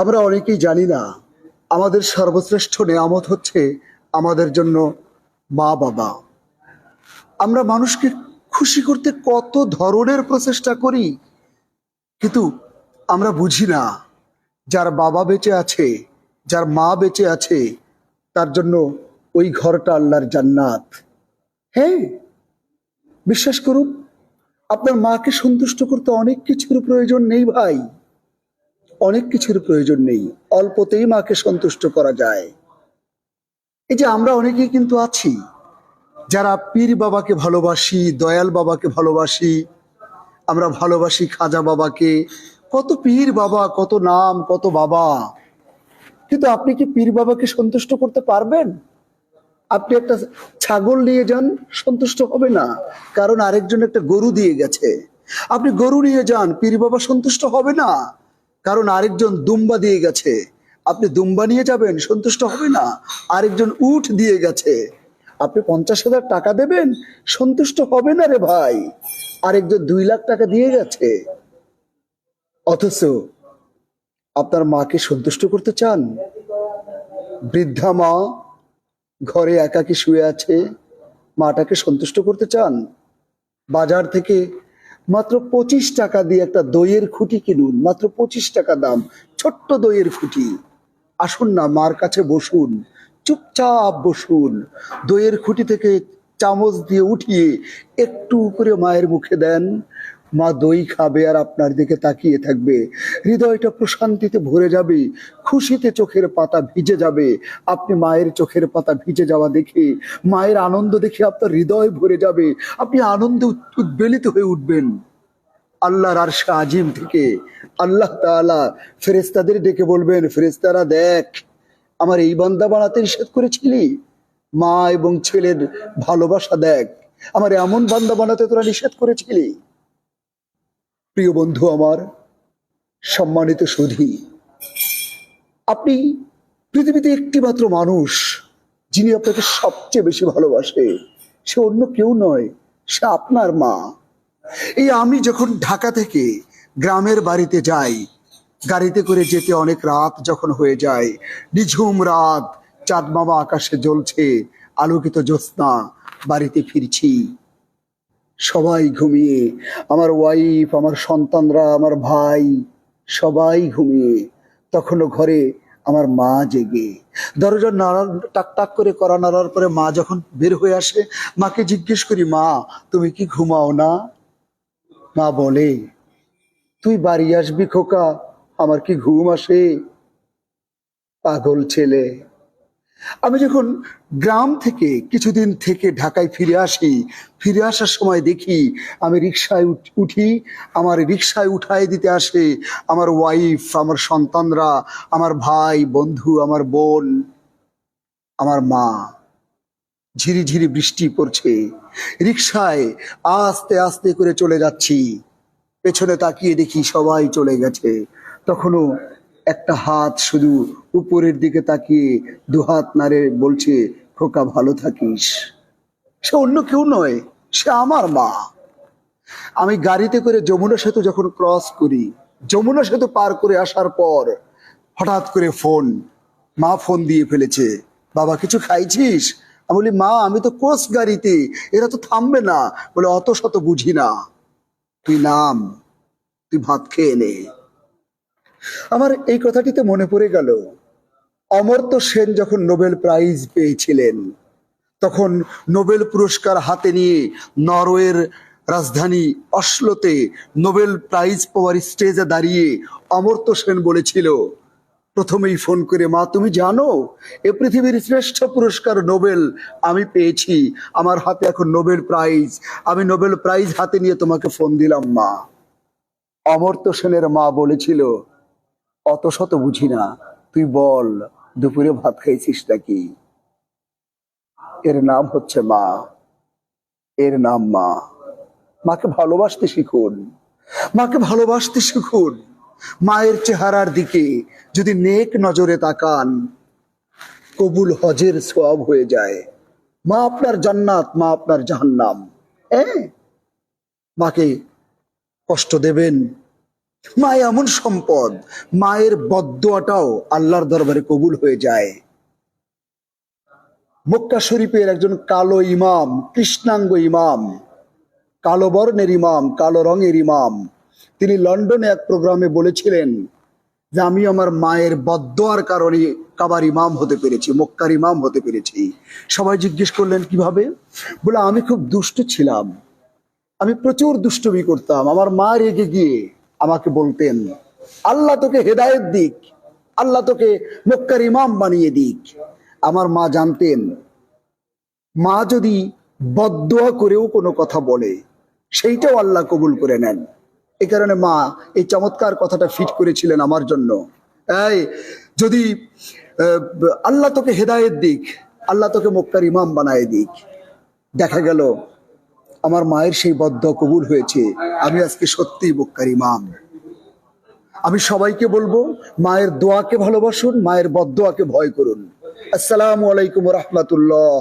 আমরা অনেকেই জানি না, আমাদের সর্বশ্রেষ্ঠ নেয়ামত হচ্ছে আমাদের জন্য মা বাবা। আমরা মানুষকে খুশি করতে কত ধরনের প্রচেষ্টা করি, কিন্তু আমরা বুঝি না, যার বাবা বেঁচে আছে, যার মা বেঁচে আছে, তার জন্য ওই ঘরটা আল্লাহর জান্নাত। হ্যাঁ বিশ্বাস করুন, আপনার মাকে সন্তুষ্ট করতে অনেক কিছুর প্রয়োজন নেই ভাই। অনেক কিছুর প্রয়োজন নেই। অল্পতেই মাকে সন্তুষ্ট করা যায়। এই যে আমরা অনেকেই কিন্তু আছি, যারা পীর বাবাকে ভালোবাসি, দয়াল বাবাকে ভালোবাসি, আমরা ভালোবাসি খাজা বাবাকে, কত পীর বাবা, কত নাম, কত বাবা। কিন্তু আপনি কি পীর বাবাকে সন্তুষ্ট করতে পারবেন? আপনি একটা ছাগল নিয়ে যান, সন্তুষ্ট হবে না। কারণ আরেকজন একটা গরু দিয়ে গেছে। আপনি গরু নিয়ে যান, পীর বাবা সন্তুষ্ট হবে না। কারণ আরেকজন দুম্বা দিয়ে গেছে। আপনি দুম্বা নিয়ে যাবেন, সন্তুষ্ট হবে না। আরেকজন উঠ দিয়ে গেছে। আপনি পঞ্চাশ হাজার টাকা দেবেন, সন্তুষ্ট হবে না রে ভাই। আরেকজন দুই লাখ টাকা দিয়ে গেছে। অথচ আপনার মাকে সন্তুষ্ট করতে চান? বৃদ্ধা মা ঘরে একাকি শুয়ে আছে, মাটাকে সন্তুষ্ট করতে চান? বাজার থেকে মাত্র পঁচিশ টাকা দিয়ে একটা দইয়ের খুঁটি কিনুন, মাত্র পঁচিশ টাকা দাম, ছোট্ট দইয়ের খুঁটি। আসুন না মার কাছে বসুন, চুপচাপ বসুন। দইয়ের খুঁটি থেকে চামচ দিয়ে উঠিয়ে একটু করে মায়ের মুখে দেন। মা দই খাবে আর আপনার দিকে তাকিয়ে থাকবে। হৃদয়টা প্রশান্তিতে ভরে যাবে, খুশিতে চোখের পাতা ভিজে যাবে। আপনি মায়ের চোখের পাতা ভিজে যাওয়া দেখে, মায়ের আনন্দ দেখে আপনার হৃদয় ভরে যাবে। আপনি আনন্দে উদ্বেলিত হয়ে উঠবেন। আল্লাহর আরশে আজিম থেকে আল্লাহ তাআলা ফেরেস্তাদের ডেকে বলবেন ফেরেস্তারা দেখ, আমার এই বান্দা বানাতে নিষেধ করেছিলি? মা এবং ছেলের ভালোবাসা দেখ, আমার এমন বান্দা বানাতে তোরা নিষেধ করেছিলি? প্রিয় বন্ধু আমার, সম্মানিত সুধী, আপনি পৃথিবীতে একটি মাত্র মানুষ যিনি আপনাকে সবচেয়ে বেশি ভালোবাসে, সে অন্য কেউ নয়, সে আপনার মা। এই আমি যখন ঢাকা থেকে গ্রামের বাড়িতে যাই, গাড়িতে করে যেতে অনেক রাত যখন হয়ে যায়, নিঝুম রাত চাঁদ মামা আকাশে জ্বলছে, আলোকিত জ্যোৎস্না বাড়িতে ফিরছি। সবাই ঘুমিয়ে, আমার ওয়াইফ আমার সন্তানরা, আমার ভাই, সবাই ঘুমিয়ে। তখনও ঘরে আমার মা জেগে। দরজা নাড়া, টাক টাক করে করা নাড়ার পরে মা যখন বের হয়ে আসে, মাকে জিজ্ঞেস করি, মা, তুমি কি ঘুমাও না? মা বলে, তুই বাড়ি আসবি খোকা, আমার কি ঘুম আসে? পাগল ছেলে। আমি যখন গ্রাম থেকে কিছুদিন থেকে ঢাকায় ফিরে আসি, ফিরে আসার সময় দেখি আমি রিক্সায় উঠ- আমার রিক্সায় উঠায় দিতে আসে আমার ওয়াইফ আমার সন্তানরা, আমার ভাই, বন্ধু, আমার বোন, আমার মা। ঝিরি ঝিরি বৃষ্টি পড়ছে। রিক্সায় আস্তে আস্তে করে চলে যাচ্ছি। পেছনে তাকিয়ে দেখি সবাই চলে গেছে। তখনও একটা হাত শুধু উপরের দিকে তাকিয়ে দু হাত নাড়ে বলছে, খোকা, ভালো থাকিস। সে অন্য কেউ নয়, সে আমার মা। আমি গাড়িতে করে যমুনা সেতু যখন ক্রস করি, যমুনা সেতু পার করে আসার পর হঠাৎ করে ফোন মা ফোন দিয়ে ফেলেছে, বাবা, কিছু খাইছিস? আমি বলি, মা, আমি তো কোচ গাড়িতে, এরা তো থামবে না। বলে, অত শত বুঝি না। তুই নাম, তুই ভাত খেয়ে নে। আমার এই কথাটিতে মনে পড়ে গেল অমর্ত্য সেন যখন নোবেল প্রাইজ পেয়েছিলেন, তখন নোবেল পুরস্কার হাতে নিয়ে নরওয়ের রাজধানী অশ্লোতে নোবেল প্রাইজ পাওয়ার স্টেজে দাঁড়িয়ে অমর্ত্য সেন বলেছিল, প্রথমেই ফোন করে, মা, তুমি জানো, এ পৃথিবীর শ্রেষ্ঠ পুরস্কার নোবেল আমি পেয়েছি, আমার হাতে এখন নোবেল প্রাইজ, আমি নোবেল প্রাইজ হাতে নিয়ে তোমাকে ফোন দিলাম, মা। অমর্ত্য সেনের মা বলেছিল অত শত বুঝি না। তুই বল, দুপুরে ভাত খাইছিস নাকি? এর নাম হচ্ছে মা। এর নাম মা। মাকে ভালোবাসতে শিখুন। মাকে ভালোবাসতে শিখুন। মায়ের চেহারার দিকে যদি নেক নজরে তাকান, কবুল হজের সব হয়ে যায়। মা আপনার জান্নাত, মা আপনার জাহান্নাম। হ্যাঁ? মাকে কষ্ট দেবেন মা, এমন সম্পদ, মায়ের বদোয়াটাও আল্লাহর দরবারে কবুল হয়ে যায়। মক্কা শরীফের একজন কালো ইমাম, কৃষ্ণাঙ্গ ইমাম, কালো বর্ণের ইমাম, কালো রঙের ইমাম, তিনি লন্ডনে এক প্রোগ্রামে বলেছিলেন যে, আমি আমার মায়ের বদোয়ার কারণে কাবার ইমাম হতে পেরেছি, মক্কার ইমাম হতে পেরেছি। সবাই জিজ্ঞেস করলেন, কীভাবে? বলে, আমি খুব দুষ্ট ছিলাম। আমি প্রচুর দুষ্টমি করতাম। আমার মা রেগে গিয়ে আমাকে বলতেন, আল্লাহ তোকে হেদায়েত দিক, আল্লাহ তোকে মক্কার ইমাম বানিয়ে দিক। আমার মা জানতেন, মা যদি বদোয়া করেও কোনো কথা বলে, সেইটাও আল্লাহ কবুল করে নেন। এ কারণে মা এই চমৎকার কথাটা ফিট করেছিলেন আমার জন্য। এই, যদি আল্লাহ তোকে হেদায়েত দিক, আল্লাহ তোকে মক্কার ইমাম বানায় দিক। দেখা গেল আমার মায়ের সেই বদ্ধ কবুল হয়েছে। আমি আজকে সত্যি বোকারি ইমাম। আমি সবাইকে বলব, মায়ের দোয়াকে ভালোবাসুন, মায়ের বদোয়াকে ভয় করুন। আসসালামু আলাইকুম রহমতুল্লাহ।